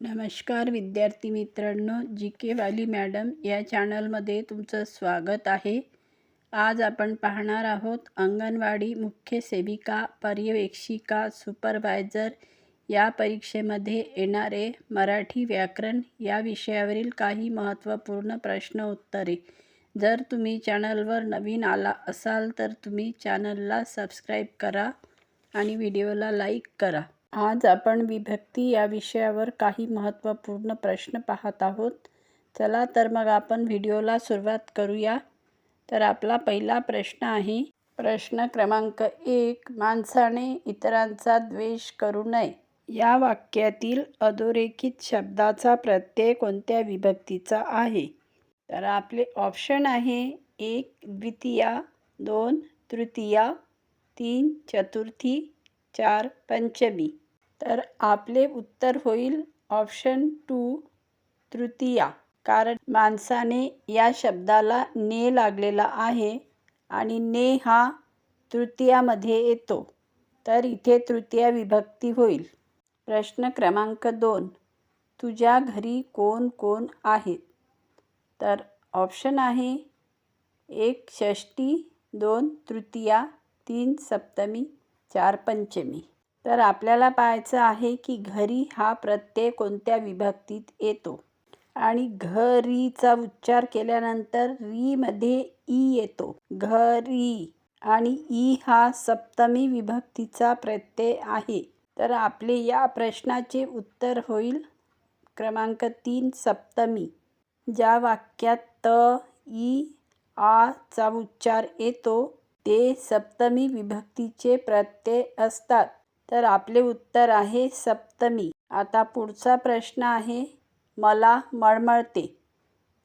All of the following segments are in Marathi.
नमस्कार विद्यार्थी मित्रांनो जी के वाली मॅडम या चॅनलमध्ये तुमचं स्वागत आहे. आज आपण पाहणार आहोत अंगणवाडी मुख्य सेविका पर्यवेक्षिका सुपरवायझर या परीक्षेमध्ये येणारे मराठी व्याकरण या विषयावरील काही महत्त्वपूर्ण प्रश्न उत्तरे. जर तुम्ही चॅनलवर नवीन आला असाल तर तुम्ही चॅनलला सबस्क्राईब करा आणि व्हिडिओला लाईक करा. आज आपण विभक्ती या विषयावर काही महत्त्वपूर्ण प्रश्न पाहत आहोत. चला तर मग आपण व्हिडिओला सुरुवात करूया. तर आपला पहिला प्रश्न आहे प्रश्न क्रमांक एक माणसाने इतरांचा द्वेष करू नये. या वाक्यातील अधोरेखित शब्दाचा प्रत्यय कोणत्या विभक्तीचा आहे? तर आपले ऑप्शन आहे एक द्वितीया दोन तृतीया तीन चतुर्थी चार पंचमी. तर आपले उत्तर होईल ऑप्शन टू तृतीया. कारण माणसाने या शब्दाला ने लागलेला आहे आणि ने हा तृतीयामध्ये येतो. तर इथे तृतीया विभक्ती होईल. प्रश्न क्रमांक दोन. तुझ्या घरी कोण कोण आहेत तर ऑप्शन आहे एक षष्टी दोन तृतीया तीन सप्तमी चार पंचमी. तर आपल्याला पाहायचं आहे की घरी हा प्रत्यय कोणत्या विभक्तीत येतो? आणि घरीचा उच्चार केल्यानंतर रीमध्ये ई येतो. घरी. आणि ई हा सप्तमी विभक्तीचा प्रत्यय आहे. तर आपले या प्रश्नाचे उत्तर होईल क्रमांक तीन सप्तमी. ज्या वाक्यात त ई आ चा उच्चार येतो ते सप्तमी विभक्तीचे प्रत्यय असतात. तर आपले उत्तर आहे सप्तमी. आता पुढचा प्रश्न आहे मला मळमळते.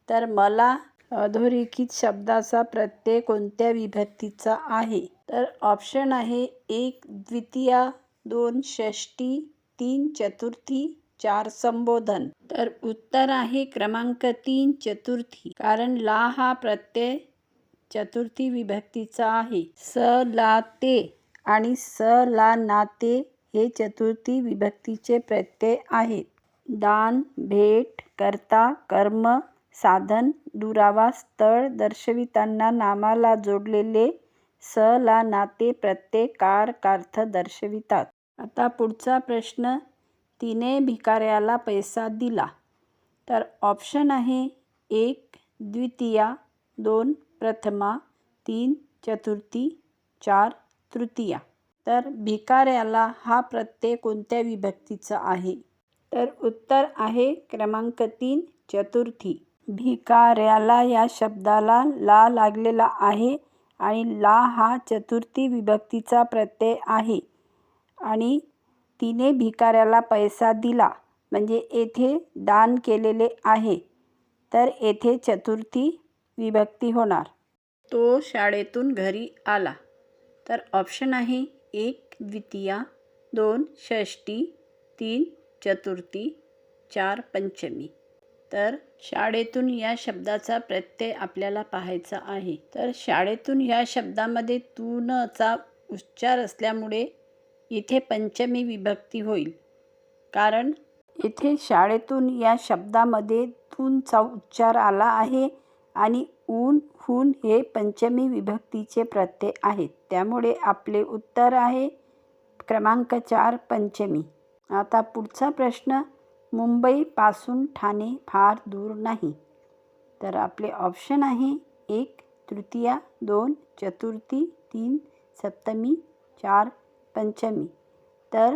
तर मला अधोरेखित शब्दाचा प्रत्यय कोणत्या विभक्तीचा आहे? तर ऑप्शन आहे एक द्वितीया दोन षष्टी तीन चतुर्थी चार संबोधन. तर उत्तर आहे क्रमांक तीन चतुर्थी. कारण ला हा प्रत्यय चतुर्थी विभक्तीचा आहे. स ला ते. आणि स ला नाते हे चतुर्थी विभक्तीचे प्रत्यय आहेत. दान भेट कर्ता कर्म साधन दुरावा स्थळ दर्शविताना नामाला जोडलेले स ला नाते प्रत्यय कार कार्थ दर्शवितात. आता पुढचा प्रश्न तिने भिकाऱ्याला पैसा दिला. तर ऑप्शन आहे एक द्वितीया दोन प्रथमा तीन चतुर्थी चार तृतीया. तर भिकाऱ्याला हा प्रत्यय कोणत्या विभक्तीचा आहे? तर उत्तर आहे क्रमांक तीन चतुर्थी. भिकाऱ्याला या शब्दाला ला लागलेला आहे आणि ला हा चतुर्थी विभक्तीचा प्रत्यय आहे. आणि तिने भिकाऱ्याला पैसा दिला म्हणजे येथे दान केलेले आहे. तर येथे चतुर्थी विभक्ती होणार. तो शाळेतून घरी आला. तर ऑप्शन आहे एक द्वितीया दोन षष्टी तीन चतुर्थी चार पंचमी. तर शाळेतून या शब्दाचा प्रत्यय आपल्याला पाहायचा आहे. तर शाळेतून या शब्दामध्ये तूनचा उच्चार असल्यामुळे इथे पंचमी विभक्ती होईल. कारण इथे शाळेतून या शब्दामध्ये तूनचा उच्चार आला आहे आणि ऊन खून हे पंचमी विभक्तीचे प्रत्यय आहेत. त्यामुळे आपले उत्तर आहे क्रमांक चार पंचमी. आता पुढचा प्रश्न मुंबईपासून ठाणे फार दूर नाही. तर आपले ऑप्शन आहे एक तृतीया दोन चतुर्थी तीन सप्तमी चार पंचमी. तर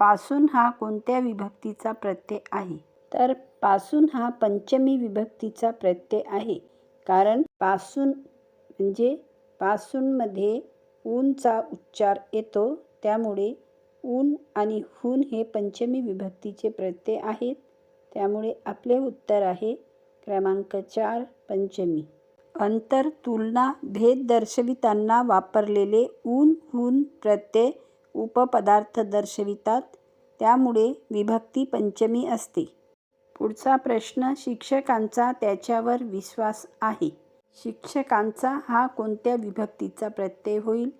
पासून हा कोणत्या विभक्तीचा प्रत्यय आहे? तर पासून हा पंचमी विभक्तीचा प्रत्यय आहे. कारण पासून म्हणजे पासूनमध्ये ऊनचा उच्चार येतो. त्यामुळे ऊन आणि हून हे पंचमी विभक्तीचे प्रत्यय आहेत. त्यामुळे आपले उत्तर आहे क्रमांक चार पंचमी. अंतर तुलना भेद दर्शविताना वापरलेले ऊन हून प्रत्यय उपपदार्थ दर्शवितात. त्यामुळे विभक्ती पंचमी असते. पुढचा प्रश्न शिक्षकांचा त्याच्यावर विश्वास आहे. शिक्षकांचा हा कोणत्या विभक्तीचा प्रत्यय होईल?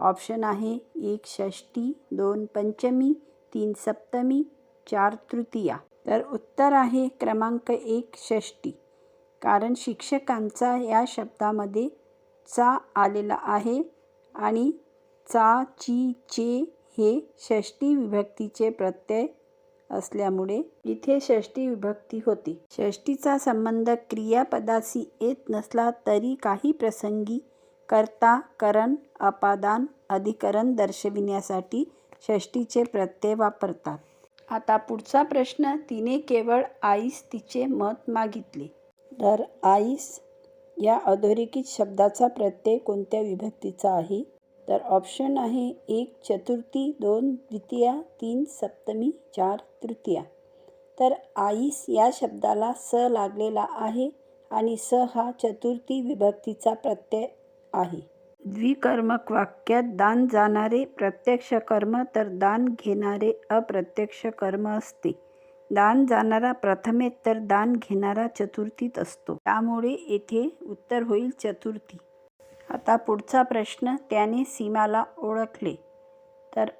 ऑप्शन आहे एक षष्टी दोन पंचमी तीन सप्तमी चार तृतीया. तर उत्तर आहे क्रमांक एक षष्टी कारण शिक्षकांचा या शब्दामध्ये चा आलेला आहे आणि चा ची चे हे षष्टी विभक्तीचे प्रत्यय असल्यामुळे इथे षष्टी विभक्ती होती. षष्टीचा संबंध क्रियापदाशी येत नसला तरी काही प्रसंगी कर्ता करण अपादान अधिकरण दर्शविण्यासाठी षष्टीचे प्रत्यय वापरतात. आता पुढचा प्रश्न तिने केवळ आईस तिचे मत मागितले. तर आईस या अधोरेखित शब्दाचा प्रत्यय कोणत्या विभक्तीचा आहे? तर ऑप्शन आहे एक चतुर्थी दोन द्वितीया तीन सप्तमी चार तृतीया. तर आईस या शब्दाला स लागलेला आहे आणि स हा चतुर्थी विभक्तीचा प्रत्यय आहे. द्विकर्मक वाक्यात दान जाणारे प्रत्यक्ष कर्म तर दान घेणारे अप्रत्यक्ष कर्म असते. दान जाणारा प्रथमेत तर दान घेणारा चतुर्थीत असतो. त्यामुळे येथे उत्तर होईल चतुर्थी. आता पुढचा प्रश्न त्याने सीमाला ओळखले. तर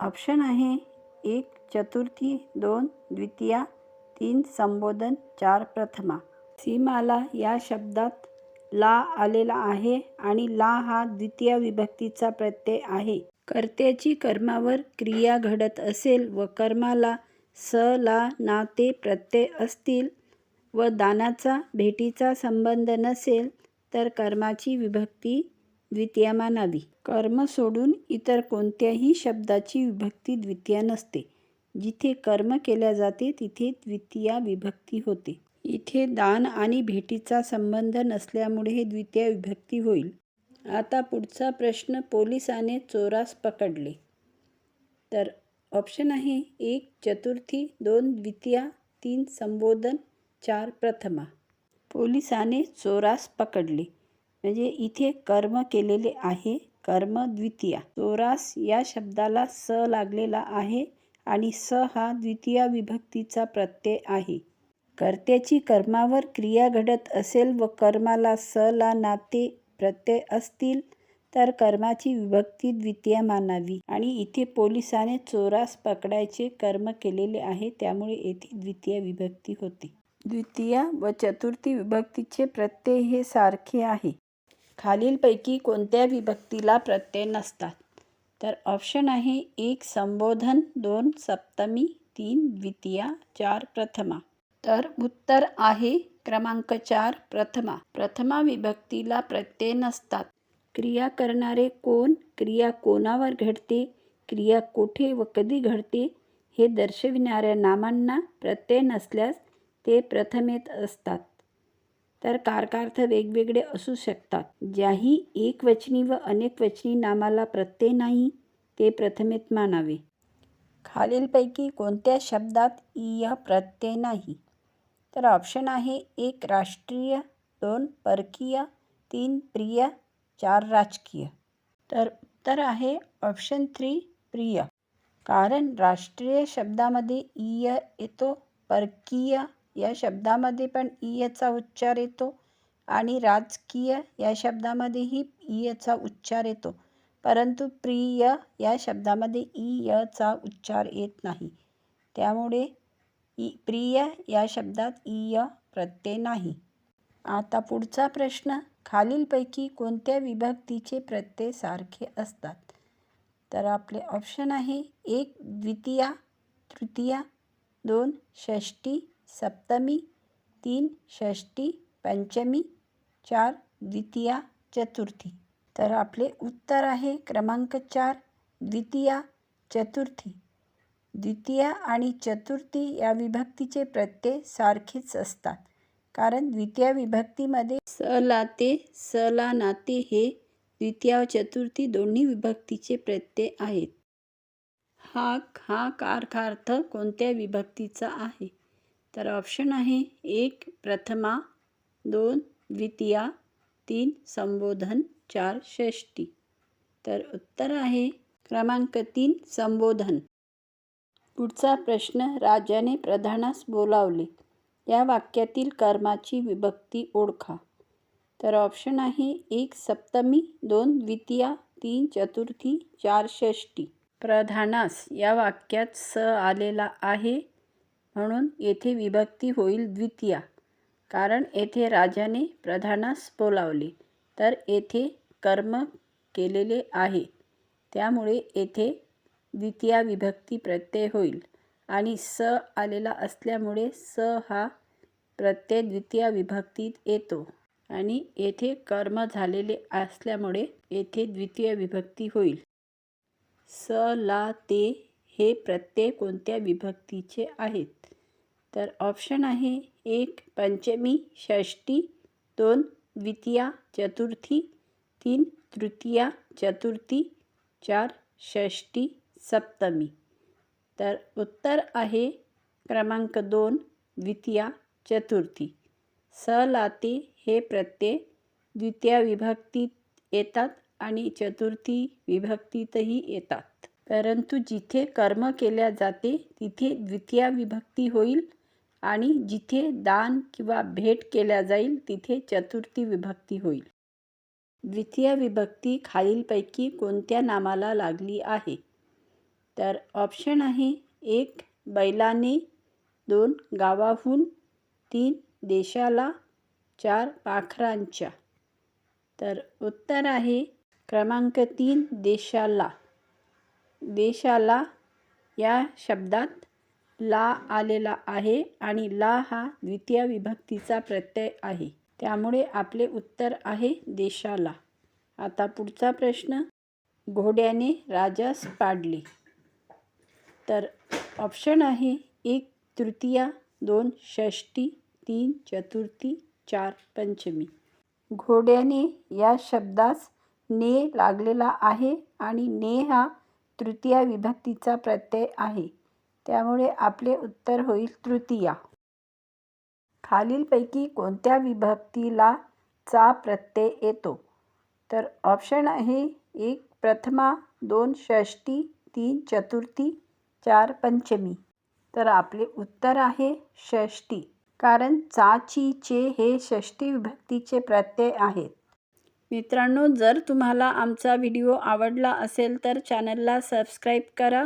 ऑप्शन आहे एक चतुर्थी दोन द्वितीया तीन संबोधन चार प्रथमा. सीमाला या शब्दात ला आलेला आहे आणि ला हा द्वितीय विभक्तीचा प्रत्यय आहे. कर्त्याची कर्मावर क्रिया घडत असेल व कर्माला स ला ना ते प्रत्यय असतील व दानाचा भेटीचा संबंध नसेल तर कर्माची विभक्ती द्वितीय मानावी कर्म सोडून इतर कोणत्याही शब्दाची विभक्ती द्वितीय नसते. जिथे कर्म केल्या जाते तिथे द्वितीया विभक्ती होते. इथे दान आणि भेटीचा संबंध नसल्यामुळे हे द्वितीय विभक्ती होईल. आता पुढचा प्रश्न पोलिसाने चोरास पकडले. तर ऑप्शन आहे एक चतुर्थी दोन द्वितीया तीन संबोधन चार प्रथमा. पोलिसाने चोरास पकडले. म्हणजे इथे कर्म केलेले आहे कर्म द्वितीया. चोरास या शब्दाला स लागलेला आहे आणि स हा द्वितीया विभक्तीचा प्रत्यय आहे. कर्त्याची कर्मावर क्रिया घडत असेल व कर्माला स ला नाते प्रत्यय असतील तर कर्माची विभक्ती द्वितीय मानावी. आणि इथे पोलिसाने चोरास पकडायचे कर्म केलेले आहे त्यामुळे येथे द्वितीय विभक्ती होते. द्वितीय व चतुर्थी विभक्तीचे प्रत्यय हे सारखे आहे. खालीलपैकी कोणत्या विभक्तीला प्रत्यय नसतात? तर ऑप्शन आहे एक संबोधन दोन सप्तमी तीन द्वितीया चार प्रथमा. तर उत्तर आहे क्रमांक चार प्रथमा. प्रथमा विभक्तीला प्रत्यय नसतात. क्रिया करणारे कोण? क्रिया कोणावर घडते? क्रिया कोठे व कधी घडते? हे दर्शविणाऱ्या नामांना प्रत्यय नसल्यास ते प्रथमेत असतात. तर कारकार्थ वेगवेगळे असू शकतात. ज्याही एकवचनी व अनेकवचनी नामाला प्रत्यय नाही ते प्रथमेत मानावे. खालीलपैकी कोणत्या शब्दात इय प्रत्यय नाही? तर ऑप्शन आहे एक राष्ट्रीय दोन परकीय तीन प्रिय चार राजकीय. तर उत्तर आहे ऑप्शन थ्री प्रिय. कारण राष्ट्रीय शब्दामध्ये इय येतो परकीय या शब्दामध्ये पण इयचा उच्चार येतो आणि राजकीय या शब्दामध्येही इयचा उच्चार येतो. परंतु प्रिय या शब्दामध्ये इयचा उच्चार येत नाही. त्यामुळे इ प्रिय या शब्दात इय प्रत्यय नाही. आता पुढचा प्रश्न खालीलपैकी कोणत्या विभक्तीचे प्रत्यय सारखे असतात? तर आपले ऑप्शन आहे एक द्वितीया तृतीया दोन षष्टी सप्तमी तीन षष्टी पंचमी चार द्वितीया चतुर्थी. तर आपले उत्तर आहे क्रमांक चार द्वितीया चतुर्थी. द्वितीया आणि चतुर्थी या विभक्तीचे प्रत्यय सारखेच असतात. कारण द्वितीय विभक्तीमध्ये सलाते सला नाते हे द्वितीया व चतुर्थी दोन्ही विभक्तीचे प्रत्यय आहेत. हा हा कारखार्थ कोणत्या विभक्तीचा आहे? तर ऑप्शन आहे एक प्रथमा दोन द्वितीया तीन संबोधन चार षष्टी. तर उत्तर आहे क्रमांक तीन संबोधन. पुढचा प्रश्न राजाने प्रधानास बोलावले. या वाक्यातील कर्माची विभक्ती ओळखा. तर ऑप्शन आहे एक सप्तमी दोन द्वितीया तीन चतुर्थी चार षष्टी. प्रधानास या वाक्यात स आलेला आहे. म्हणून येथे विभक्ती होईल द्वितीया. कारण येथे राजाने प्रधानास बोलावले तर येथे कर्म केलेले आहे. त्यामुळे येथे द्वितीया विभक्ती प्रत्यय होईल. आणि स आलेला असल्यामुळे स हा प्रत्यय द्वितीया विभक्तीत येतो. आणि येथे कर्म झालेले असल्यामुळे येथे द्वितीय विभक्ती होईल. स ला ते हे प्रत्यय कोणत्या विभक्तीचे आहेत? तर ऑप्शन आहे एक पंचमी षष्टी दोन द्वितीया चतुर्थी तीन तृतीया चतुर्थी चार षष्टी सप्तमी. तर उत्तर आहे क्रमांक दोन द्वितीया चतुर्थी. स लाते हे प्रत्यय द्वितीया विभक्तीत येतात आणि चतुर्थी विभक्तीतही येतात. परंतु जिथे कर्म केल्या जाते तिथे द्वितीया विभक्ती होईल आणि जिथे दान किंवा भेट केल्या जाईल तिथे चतुर्थी विभक्ती होईल. द्वितीय विभक्ती खालीलपैकी कोणत्या नामाला लागली आहे? तर ऑप्शन आहे एक बैलाने दोन गावाहून तीन देशाला चार पाखरांच्या. तर उत्तर आहे क्रमांक तीन देशाला. देशाला या शब्दात ला आलेला आहे आणि ला हा द्वितीय विभक्तीचा प्रत्यय आहे. त्यामुळे आपले उत्तर आहे देशाला. आता पुढचा प्रश्न. घोड्याने राजास पाडले. तर ऑप्शन आहे एक तृतीया दोन षष्टी तीन चतुर्थी चार पंचमी. घोड्याने या शब्दास ने लागलेला आहे आणि ने हा तृतीया विभक्तीचा प्रत्यय आहे. त्यामुळे आपले उत्तर होईल तृतीया. खालीलपैकी कोणत्या विभक्तीला चा प्रत्यय येतो? तर ऑप्शन आहे एक प्रथमा दोन षष्टी तीन चतुर्थी चार पंचमी. तर आपले उत्तर आहे षष्टी कारण चाची चे हे षष्टी विभक्तीचे प्रत्यय आहेत. मित्रांनो जर तुम्हाला आमचा व्हिडिओ आवडला असेल तर चॅनलला सबस्क्राईब करा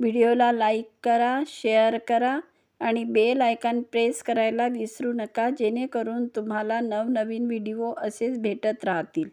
व्हिडिओला लाईक करा शेअर करा आणि बेल आयकॉन प्रेस करायला विसरू नका जेणेकरून तुम्हाला नवनवीन व्हिडिओ असेच भेटत राहतील.